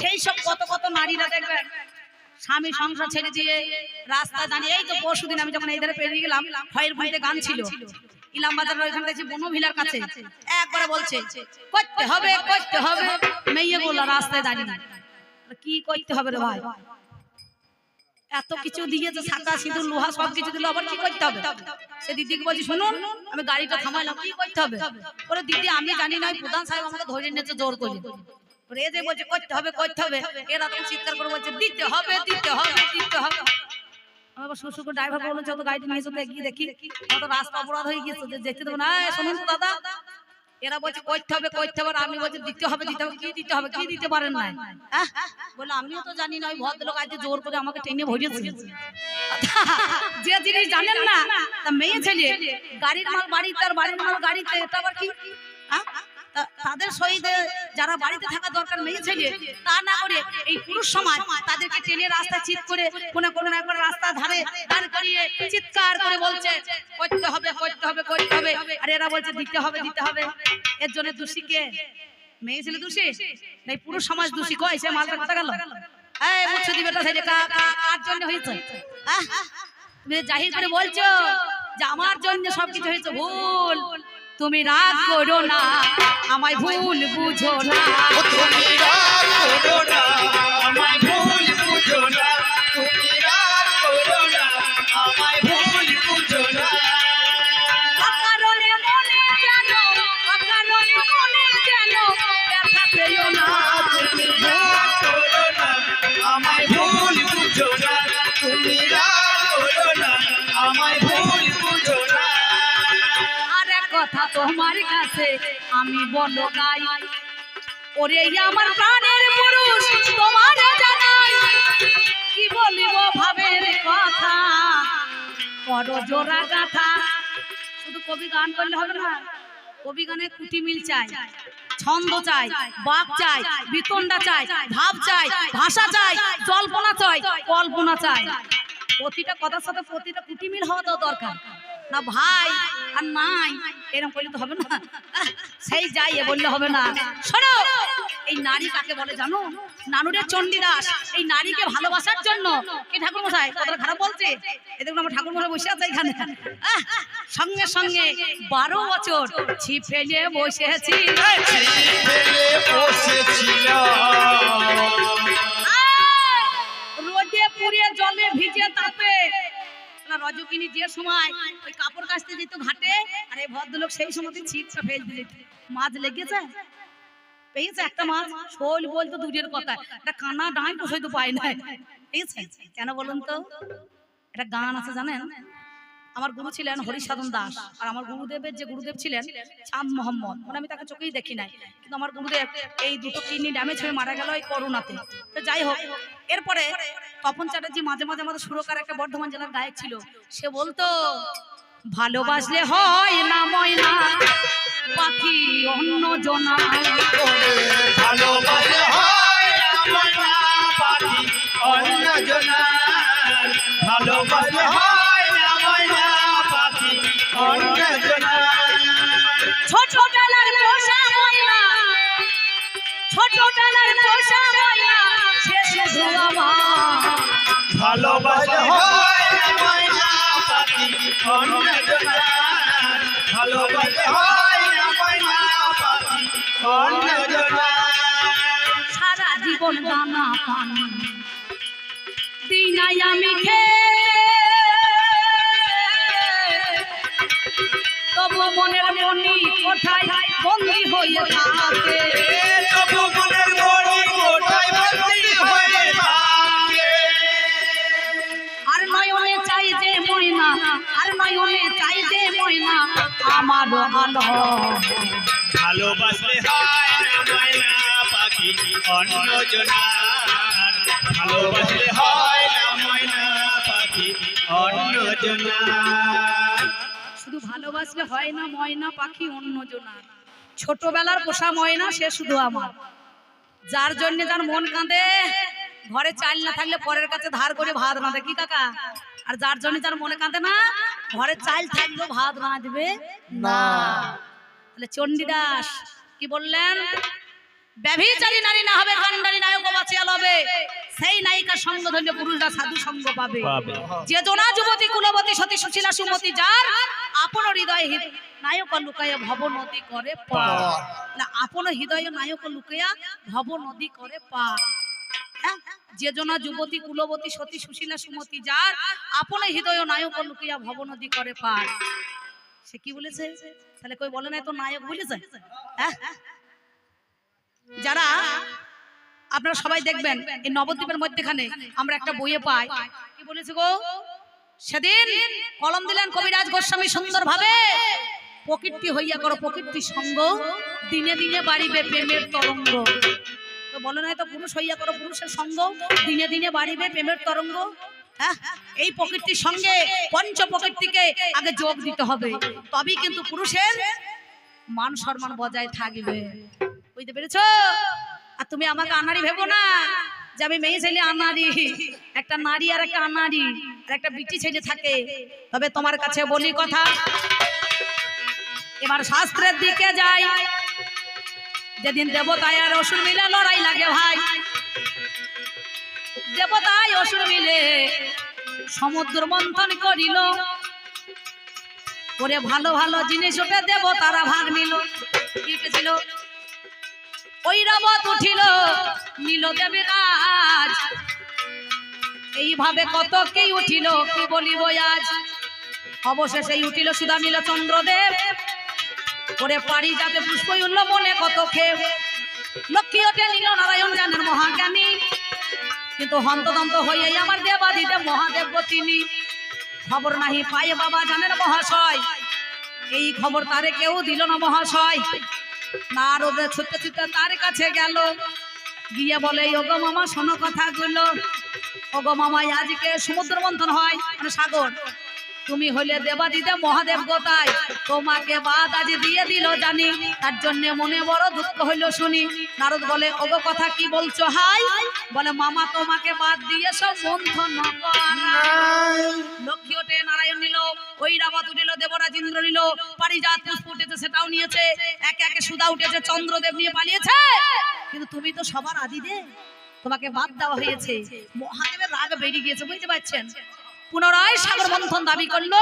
সেই সব কত কত নারীরা দেখবেন স্বামী সংসার ছেড়ে দিয়ে রাস্তা দাঁড়িয়ে এই তো পরশুদিন আমি যখন এই ধারে পেরিয়ে গেলাম, ভয়ের ভুঁইতে গান ছিল। ইলাম বাজার কাছে। বলছে, করতে হবে করতে হবে। মেয়ে গুলো রাস্তায় কি করতে হবে রে ভাই? এত কিছু দিয়েছে সব কিছু দিদিকে বলছি, শুনুন, আমি গাড়িটা থামাইলাম, কি করতে হবে? দিদি, আমি জানি না প্রধান সাহেব আমাকে ধরে নিয়েছে জোর করে। বলছে, করতে হবে করতে হবে। এরা তখন চিৎকার করে বলছে, দিতে হবে দিতে হবে দিতে হবে। ড্রাইভার গিয়ে দেখি। রাস্তা অপরাধ হয়ে দেবো না। দাদা। এরা বলছে, করতে হবে করতে হবে। আমি বলছি, দিতে হবে দিতে হবে। দিতে হবে দিতে না আমিও তো জানি না, ওই আজকে জোর করে আমাকে টেনে ভরিয়েছে। যে জিনিস জানেন না, তা মেয়ে ছেলে, গাড়ির মাল বাড়িতে আর বাড়ির মাল গাড়িতে আবার কি? তাদের সহিত যারা বাড়িতে থাকা দরকার মেয়ে ছেলে, তা না করে এই পুরুষ সমাজ তাদেরকে টেনে রাস্তা চিৎ করে কোনে কোনো না কোনো রাস্তা ধারে দাঁড় করিয়ে চিৎকার করে বলছে, করতে হবে করতে হবে করতে হবে। আর এরা বলছে, দিতে হবে দিতে হবে। এর জন্য দোষী কে? মেয়ে ছেলে দোষী? না পুরুষ সমাজ দোষী কয়? সে মালটা কথা গেল। এই মুছে দিবেটা সেই কার জন্য হয়েছে? তুমি জাহির করে বলছো যে আমার জন্য সবকিছু হয়েছে, ভুল। তুমি রাগ করো না আমায় ভুল বুঝো না তুমি রাগ করো না, আমায় ভুল বুঝো না। তুমি রাগ করো না, আমায় তোমার কাছে আমি বলো গাই ওরে আমার প্রাণের পুরুষ, তোমার জানাই। কি বলিব ভাবের কথা? বড় জোড়া গাথা। শুধু কবি গান করলে হবে না, কবি গানে কুটি মিল চাই, ছন্দ চাই, বাক চাই বিতন্ডা চাই, ভাব চাই, ভাষা চাই, জল্পনা চাই, কল্পনা চাই। প্রতিটা কথার সাথে প্রতিটা কুটি মিল হওয়া দরকার। না ভাই আর নাই। এরকম করলে তো হবে না। সেই যাই এ বললে হবে না। শোনো এই নারী কাকে বলে জানো? নানুরের চণ্ডীদাস। এই নারীকে ভালোবাসার জন্য। কি ঠাকুর মশাই কথাটা খারাপ বলছে? এই দেখুন আমার ঠাকুর মশাই বসে আছে এখানে। সঙ্গে সঙ্গে বারো বছর ছি ফেলে বসেছি! রোদে পুড়ে জলে ভিজে রজকিনী যে সময় ওই কাপড় কাচতে যেত ঘাটে, আর এই ভদ্রলোক সেই সময় ছিটটা ফেলতে যেত মাছ লেগেছে? পেয়েছে একটা মাছ? শোল বলতো দূরের কথা। একটা কানা ডাঁই পোষাইতে পায় না কেন বলুন তো? একটা গান আছে জানেন? আমার গুরু ছিলেন হরিসাধন দাস। আর আমার গুরুদেবের যে গুরুদেব ছিলেন, চাঁদ মোহাম্মদ মানে আমি তাকে চোখেই দেখি নাই। কিন্তু আমার গুরুদেব এই দুটো কিডনি ড্যামেজ হয়ে মারা গেল এই করোনাতে। তো যাই হোক, এরপরে তপন চ্যাটার্জি মাঝে মাঝে আমাদের সুরকার একটা বর্ধমান জেলার গায়ক ছিল। সে বলতো, ভালোবাসলে হয় না ময়না, পাখি অন্য জনা ওরে ভালোবাসা হয় না পাখি অন্য জনার। ভালোবাসা ছোট বেলার পোষা ময়না ছোট বেলার পোষা ময়না সে শুধু আমার ভালোবাসা হয় আমার পাখি অন্য জনার। ভালোবাসা হয় আমার পাখি অন্য জনার। সারা জীবন দানা পানি দিনাই আমি খেয়ে তবু মনের মনি কোঠায় বন্দি হয়ে থাকে? তবু মনের মনি কোথায় বন্দী হয়ে থাকে? আর নয়নে চাই যে ময়না আর নয়নে চাই যে ময়না আমার ভালো। ভালোবাসলে হয় না ময়না পাখি অন্য জনার ভালোবাসলে হয় না ময়না পাখি অন্য জনার শুধু ভালোবাসলে হয় না ময়না পাখি অন্য ছোটবেলার পোষা ময়না সে শুধু আমার। যার জন্য যার মন কাঁদে ঘরে চাল না থাকলে পরের কাছে ধার করে ভাত রাঁধে কি কাকা? আর যার জন্য যার মনে কাঁদে না ঘরে চাল থাকলেও ভাত রাঁধবে না। তাহলে চণ্ডীদাস কি বললেন? ব্যভিচারী নারী না হবে কান্ডারি নায়ক বাঁচিয়াল হবে সেই নায়িকার সঙ্গ ধরলে পুরুষরা সাধু সঙ্গ পাবে। পাবে। যে জোনা যুবতী কুলবতী সতী সুশীলা সুমতি যার আপন হৃদয় নায়ক লুকাইয়া ভব নদী করে পার না আপন হৃদয় নায়ক লুকাইয়া ভব নদী করে পার যেজনা যুবতী কুলবতী সতী সুশীলা সুমতি যার আপন হৃদয় নায়ক লুকিয়া ভব নদী করে পার সে কি বলেছে? তাহলে কই বলে না তো নায়ক বলেছে হ্যাঁ? যারা আপনারা সবাই দেখবেন এই নবদ্বীপের মধ্যেখানে আমরা একটা বইয়ে পাই। কি বলেছে গো? সেদিন কলম দিলেন কবিরাজ গোস্বামী সুন্দর ভাবে প্রকৃতি হইয়া করো প্রকৃতির সঙ্গ। দিনে দিনে বাড়িবে প্রেমের তরঙ্গ। তো বলে নাই তো পুরুষ হইয়া করো, পুরুষের সঙ্গ। দিনে দিনে বাড়িবে প্রেমের তরঙ্গ। হ্যাঁ? এই প্রকৃতির সঙ্গে পঞ্চ প্রকৃতিকে আগে যোগ দিতে হবে। তবেই কিন্তু পুরুষের মান সম্মান বজায় থাকবে। বুঝতে পেরেছ? আর তুমি আমাকে আনারি ভেবো না। যে আমি মেয়ে ছেলে আনারি একটা নারী আর একটা আনারি আর একটা বিটি ছেলে থাকে। তবে তোমার কাছে বলি কথা, এবার শাস্ত্রের দিকে যাই। যেদিন দেবতায় আর অসুর মিলে লড়াই লাগে ভাই। দেবতায় অসুর মিলে সমুদ্র মন্থন করিল। করে ভালো ভালো জিনিস ওটা দেব তারা ভাগ নিল কি ওই রাবত উঠিল, নীল আজ এইভাবে কত কি উঠিল, কি বলিব আজ? অবশেষে উঠিল সুধা নীল চন্দ্রদেব। করে পারি যাতে পুষ্প উল্ল মনে কত খেয়ে লক্ষ্মী ওঠে নীল নারায়ণ জানের মহাজ্ঞানী। কিন্তু হন্তদন্ত হইয়া আমার দেবাদিদেব মহাদেব তিনি। খবর নাহি পায়ে বাবা জানেন মহাশয়। এই খবর তারে কেউ দিল না মহাশয়। ছুটতে ছুটতে তার কাছে গেল। গিয়ে বলে ওগো মামা শোনো কথাগুলো। ওগো মামা আজকে সমুদ্র মন্থন হয় মানে সাগর। তুমি হইলে মহাদেব গোতায় তোমাকে বাদ আজ দিয়ে দিল জানি। তার জন্য মনে বড় দুঃখ হইল শুনি। নারদ বলে ওগো কথা কি বলছো হাই? বলে মামা তোমাকে বাদ দিয়ে সব মন্থন লক্ষ্মী ওঠে ওই রাবাত উঠিল, দেবরাজ ইন্দ্র নিল, পারিজাত পুষ্প উঠেছে, সেটাও নিয়েছে, একে একে সুদা উঠেছে, চন্দ্রদেব নিয়ে পালিয়েছে। কিন্তু তুমি তো সবার আদিদে তোমাকে বাদ দেওয়া হয়েছে। মহাদেবের রাগ বেরিয়ে গিয়েছে, বুঝতে পারছেন? পুনরায় সাগর মন্থন দাবি করল।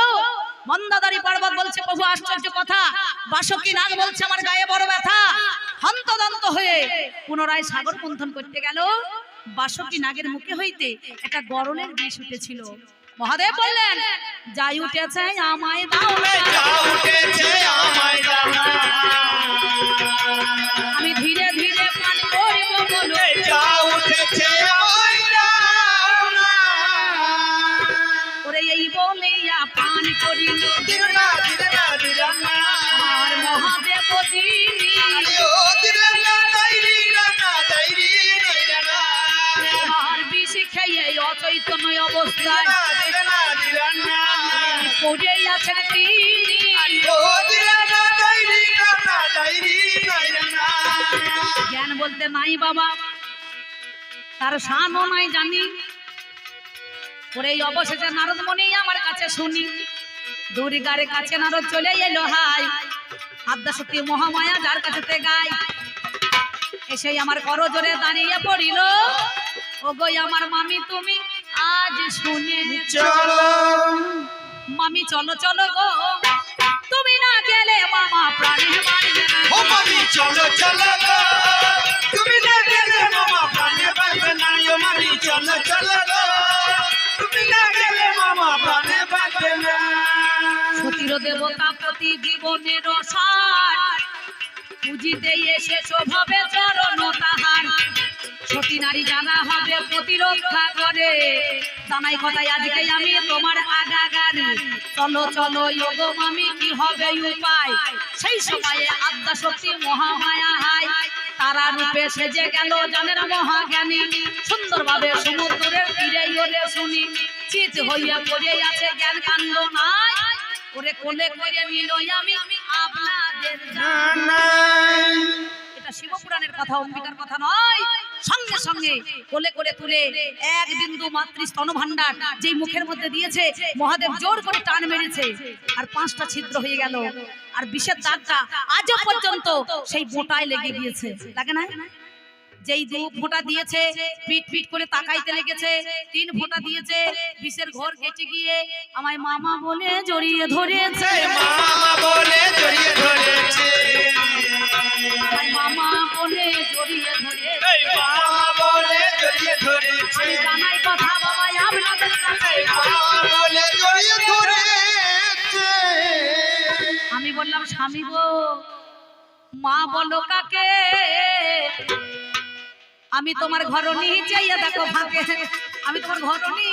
মন্দাদারি পর্বত বলছে, প্রভু, আশ্চর্য কথা। বাসকি নাগ বলছে, আমার গায়ে বড় ব্যথা। হন্তদন্ত হয়ে পুনরায় সাগর মন্থন করতে গেল। বাসকি নাগের মুখে হইতে একটা গরলের বিষ উঠেছিল। মহাদেব বললেন যাই উঠেছে আমায় দাও। যাই উঠেছে আমায় জ্ঞান বলতে নাই বাবা। তার শানও নাই জানি। ওরে এই অবশেষে নারদ মনি আমার কাছে শুনি। দুর্গার কাছে নারদ চলে এলো হাই। আদ্যা সত্যি মহামায়া যার কাছে তে গায় এসে আমার করজোরে দাঁড়িয়ে পড়িল। ও গো আমার মামি, তুমি আজ শুনে চলো। মামি চলো চলো গো। তুমি না গেলে মামা প্রাণে না ও মামি চলো চলো গো। তুমি না গেলে মামা প্রাণে না ও মামি চলো চলো গো। তুমি না গেলে মামা প্রাণে বাঁচবে না সতীর দেবতা প্রতি জীবনের সার পুজিতে ভাবে চরণ তাহার। সতী নারী জানা হবে প্রতিরক্ষা করে। জানাই কথাই আজকে আমি তোমার আগাগার। চলো চলো যোগ মামি কি হবে উপায়? সেই সময়ে আদ্যা শক্তি মহামায়া হাই তারা রূপে সেজে গেল জানেন মহাজ্ঞানী। সুন্দরভাবে সমুদ্রের তীরে ওরে শুনি। চিত হইয়া পড়ে আছে জ্ঞান কাণ্ড নাই। ওরে কোলে করে নিল আমি আপনাদের জানাই। এটা শিবপুরাণের কথা অম্বিকার কথা নয়। সঙ্গে সঙ্গে কোলে করে তুলে এক বিন্দু মাতৃ স্তন ভান্ডার যেই মুখের মধ্যে দিয়েছে, মহাদেব জোর করে টান মেরেছে আর পাঁচটা ছিদ্র হয়ে গেল। আর বিষের দাগটা আজও পর্যন্ত সেই বোটায় লেগে গিয়েছে। লাগে না? যেই দু ফোঁটা দিয়েছে, পিট পিট করে তাকাইতে লেগেছে, তিন ফোঁটা দিয়েছে, বিষের ঘর কেটে গিয়ে আমায় মামা বলে জড়িয়ে ধরেছে। মামা বলে জড়িয়ে ধরেছে। মা বলো কাকে? আমি তোমার ঘরনি চাইয়া দেখো ফাঁকে। আমি তোমার ঘরনি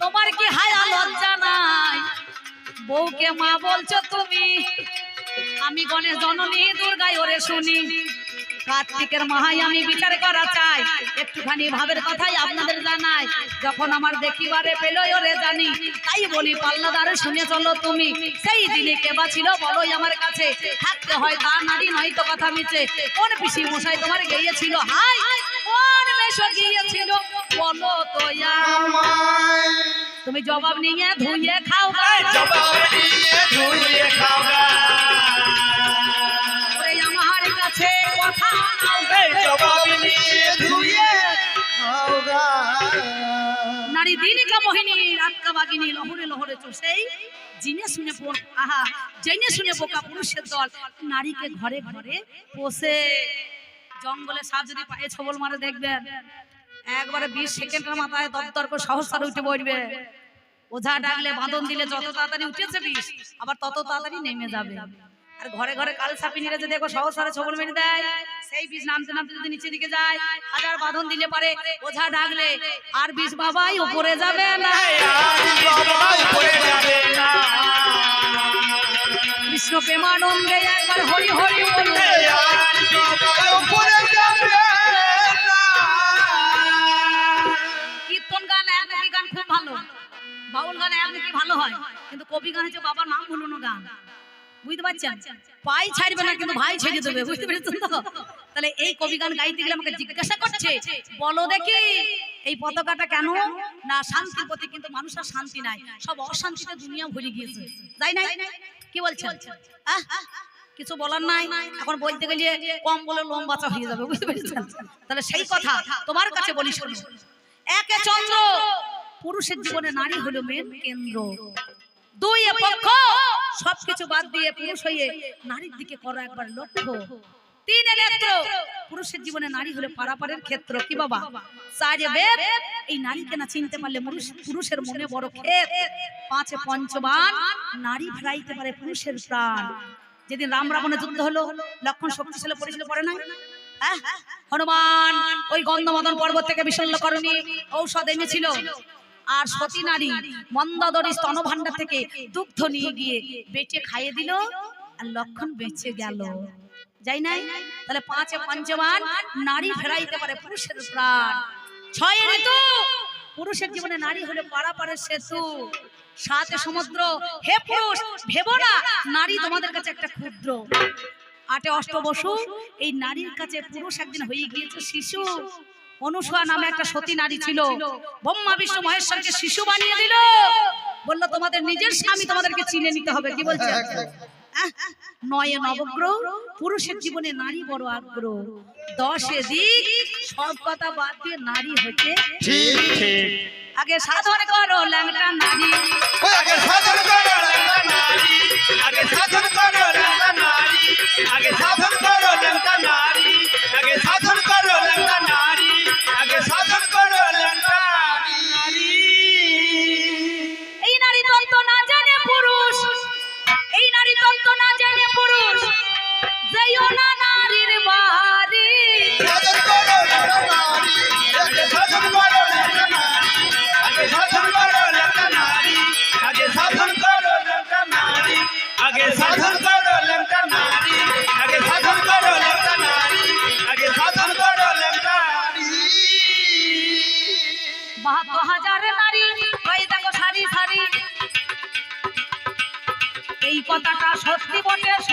তোমার কি হায়া লজ্জা নাই বউকে মা বলছো তুমি? আমি গণেশ জননী, দুর্গায় ওরে শুনি। কার্তিকের মাহাই আমি বিচার করা চাই। একটুখানি ভাবের কথাই আপনাদের জানাই। যখন আমার দেখিবারে পেল ওরে জানি তাই বলি পাল্লাদারে শুনে চলো তুমি। সেই দিনে কে বা ছিল বলোই আমার কাছে। থাকতে হয় তা নারী নয়তো কথা মিছে। কোন পিসি মশাই তোমার গিয়েছিল? হাই কোন মেশো গিয়েছিল? বলো তো তুমি জবাব নিয়ে ধুইয়ে খাও। জবাব দিয়ে ধুয়ে ওরে আমার কাছে নারী দিনিকা মোহিনী বাগিনী, লহরে লহরে জিনে শুনে আহা, জেনে শুনে বোকা পুরুষের দল। নারীকে ঘরে ঘরে পোষে। জঙ্গলে সাপ যদি পায়ে, ছবল মারে দেখবেন। একবারে বিশ সেকেন্ডের মাথায় দরদর করে উঠে পড়বে ওঝা ডাকলে বাঁধন দিলে যত তাড়াতাড়ি উঠেছে বিষ, আবার তত তাড়াতাড়ি নেমে যাবে। আর ঘরে ঘরে কাল সাপিনীরা যে দেখো সহস্রে ছবল মেরে দেয়, সেই বিষ নামতে নামতে যদি নিচে দিকে যায়, হাজার বাঁধন দিলে পারে ওঝা ডাকলে আর বিষ বাবাই উপরে যাবে না। কৃষ্ণ প্রেমানন্দে একবার হরি হরি কীর্তন গান একমুখী গান খুব ভালো। বাউল গান একমুখী ভালো হয়। কিন্তু কবি গান হচ্ছে বাবার নাম ভুলুনো গান। বুঝতে পারছেন? পাই ছাড়বে না, কিন্তু ভাই ছেড়ে দেবে, বুঝতে পেরেছেন তো? তাহলে এই কবি গান গাইতে গেলে আমাকে জিজ্ঞাসা করছে, বলো দেখি, এই পতাকাটা কেন? না, শান্তির প্রতি কিন্তু মানুষের শান্তি নাই। সব অশান্তিতে দুনিয়া ভরে গিয়েছে। তাই কি কিছু বলার নাই? এখন বলতে গেলে কম বলে লোম বাঁচা হয়ে যাবে, বুঝতে পেরেছেন? তাহলে সেই কথা তোমার কাছে বলি শোনো একে চন্দ্র, পুরুষের জীবনে নারী হলো মেন কেন্দ্র। দুই পক্ষ সবকিছু বাদ দিয়ে পুরুষ হয়ে নারীর দিকে করো একবার লক্ষ্য। তিন নেত্র পুরুষের জীবনে নারী হলে পারাপারের ক্ষেত্র কি বাবা? এই নারীকে না চিনতে পারলে পুরুষ পুরুষের মনে বড় ক্ষেত। পাঁচে পঞ্চবান নারী ফেরাইতে পারে পুরুষের প্রাণ। যেদিন রাম রাবণের যুদ্ধ হলো লক্ষণ শক্তিশালী পড়েছিল পড়ে নাই? আহ, হনুমান ওই গন্ধমদন পর্বত থেকে বিশল্যকরণী ঔষধ এনেছিল। আর সতী নারী মন্দাদরী স্তনভাণ্ডার থেকে দুগ্ধ নিয়ে গিয়ে বেটে খাইয়ে দিল আর লক্ষণ বেঁচে গেল। যাই নাই? তাহলে পাঁচে পঞ্চমান নারী ফেরাইতে পারে পুরুষের প্রাণ। ছয় ঋতু! পুরুষের জীবনে নারী হলে পারাপারের সেতু। সাথে সমুদ্র, হে পুরুষ, ভেবো না, নারী তোমাদের কাছে একটা ক্ষুদ্র। আটে অষ্টবসু, এই নারীর কাছে পুরুষ একদিন হয়ে গিয়েছে শিশু। অনুসূয়া নামে একটা সতী নারী ছিল। ব্রহ্মা বিষ্ণু মহেশ্বরকে শিশু বানিয়ে দিল। বলল তোমাদের নিজের স্বামী তোমাদেরকে চিনে নিতে হবে। কি বলছে? নয়ে নবগ্রহ পুরুষের জীবনে নারী বড় আগ্রহ। দশে দিক সব কথা বাদ দিয়ে নারী হচ্ছে ঠিক ঠিক। আগে সাধন করো ল্যাংটা নারী। আগে সাধন করো লঙ্কা নারী। আগে সাধন করো লঙ্কা নারী। আগে সাধন করো লঙ্কা নারী। আগে সাধন করো লঙ্কা নারী। আগে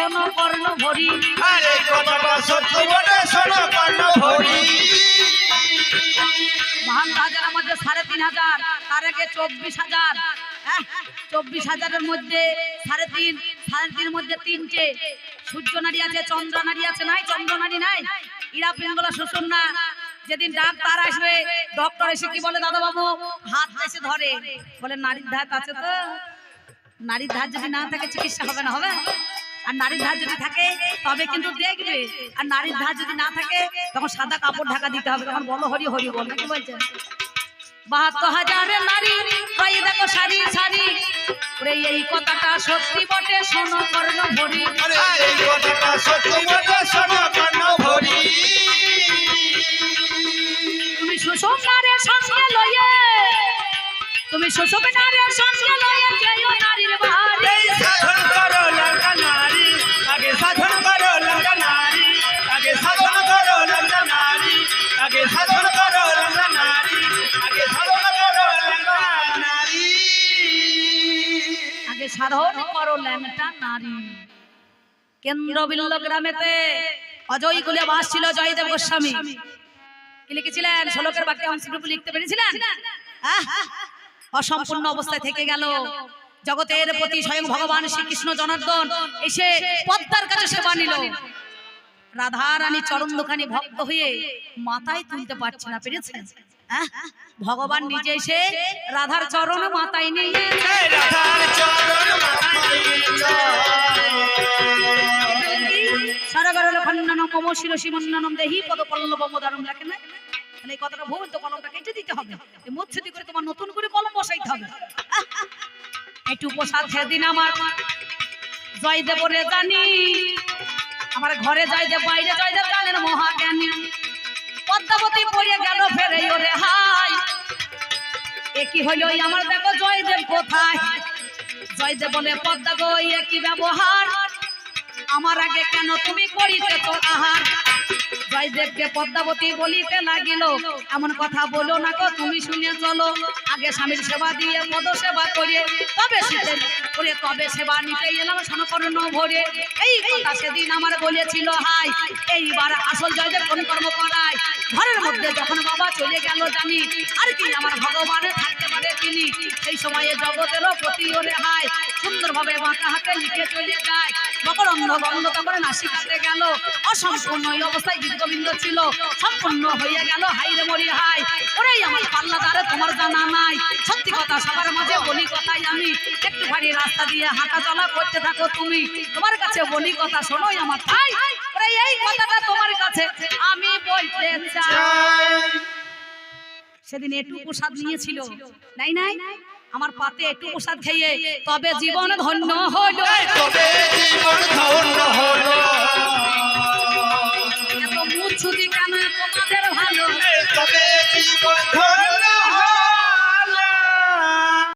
শোনো কর্ণ ভরি। আরে কথাটা সত্যি বলে শোনো কর্ণ ভরি। বাহান্ন হাজারের মধ্যে সাড়ে তিন হাজার তার আগে চব্বিশ হাজার। হ্যাঁ, চব্বিশ হাজারের মধ্যে সাড়ে তিন সাড়ে তিনের মধ্যে তিনটে। সূর্য নারী আছে চন্দ্র নারী আছে নাই চন্দ্র নারী নাই? ইরা পিঙ্গলা শ্বশুর না? যেদিন ডাক্তার আসবে ডক্টর এসে কি বলে দাদা বাবু হাত এসে ধরে। বলে নারীর ধাত আছে তো? নারীর ধার যদি না থাকে চিকিৎসা হবে না হবে? আর নারীর ধার যদি থাকে তবে কিন্তু দেখবে। আর নারীর ধার যদি না থাকে তখন সাদা কাপড় ঢাকা দিতে হবে। তখন বলো হরি হরি বল। কি বলছেন বাহাত্তর হাজারের নারী দেখো সারি সারি ওরে এই কথাটা সত্যি বটে শোনো কর্ণ ভরি। এই কথাটা সত্যি বটে শোনো কর্ণ ভরি। তুমি সঙ্গে লয়ে তুমি সুষম নারের সঙ্গে লয়ে যেও নারীর বাড়ি। সাধন করো লঙ্কা নারী আগে সাধন করো লঙ্কা নারী আগে সাধন করো লঙ্কা নারী আগে সাধন করো লঙ্কা নারী আগে সাধন করো লঙ্কা নারী। আগে সাধন করো ল্যাংটা নারী। কেন্দ্র বিল্ল গ্রামেতে অজয় কুলে বাস ছিল জয়দেব গোস্বামী। কি লিখেছিলেন? শ্লোকের বাক্যে অংশটুকু লিখতে পেরেছিলেন? আহ! অসম্পূর্ণ অবস্থায় থেকে গেল। জগতের প্রতি স্বয়ং ভগবান শ্রীকৃষ্ণ জনার্দন এসে পদ্মার কাছে সেবা নিল। রাধা রানী চরণ দোকানে ভক্ত হয়ে মাথায় তুলতে পারছে না পেরেছেন? ভগবান নিজে এসে রাধার চরণ মাথায় নিয়ে এই রাধার চরণ মাথায় সারাগারল খন্ডনম মম শিমন্ননম দেহি পদ পল্লব মদারম লেখে না? তাহলে এই কথাটা ভুল তো কলমটা কেটে দিতে হবে। এই মুচ্ছেদি করে তোমার নতুন করে কলম বসাইতে হবে। একটু প্রসাদ খেয়ে দিন আমার। জয়দেব রে জানি, আমার ঘরে জয়দেব, বাইরে জয়দেব জানেন মহাজ্ঞানী। পদ্মাবতী পড়ে গেল ফেরে, ওরে হাই এ কি হইল? আমার দেখো জয়দেব কোথায়? জয়দেব বলে, পদ্মা গো, এ কি ব্যবহার? আমার আগে কেন তুমি করিতে তো আহার? জয়দেবকে পদ্মাবতী বলিতে লাগিল। এমন কথা বলো না গো, তুমি শুনে চলো। আগে স্বামীর সেবা দিয়ে পদ সেবা করে, তবে শীতের করে, তবে সেবা নিতে এলাম সনকর্ণ ভরে এই কথা সেদিন আমার বলেছিল হাই এইবার আসল জয়দেব কোন কর্ম ঘরের মধ্যে যখন বাবা চলে গেল জানি, আর কি আমার ভগবান থাকতে পারে তিনি। সেই সময়ে জগতেরও প্রতি ওরে হাই সুন্দরভাবে বাঁকা হাতে লিখে চলে যায়। মকরন্দ গন্ধ তখন নাসিকাতে গেল। অসম্পূর্ণ এই অবস্থায় গীত ছিল। সম্পূর্ণ হয়ে গেল হাইরে মরি হাই ওরেই আমার পাল্লাদারে তোমার জানা নাই। সত্যি কথা, সবার মাঝে বলি কথাই আমি। একটু ভারী রাস্তা দিয়ে হাঁটা চলা করতে থাকো তুমি। তোমার কাছে বলি কথা শোনোই আমার তাই এই কথাটা তোমার কাছে আমি বলতে চাই। সেদিন একটু প্রসাদ নিয়েছিল। নাই নাই? আমার পাতে একটু প্রসাদ খেয়ে তবে জীবন ধন্য হলো। তবে জীবন ধন্য হলো। এত মুচ্ছুতি কেন তোমাদের ভালো। তবে জীবন ধন্য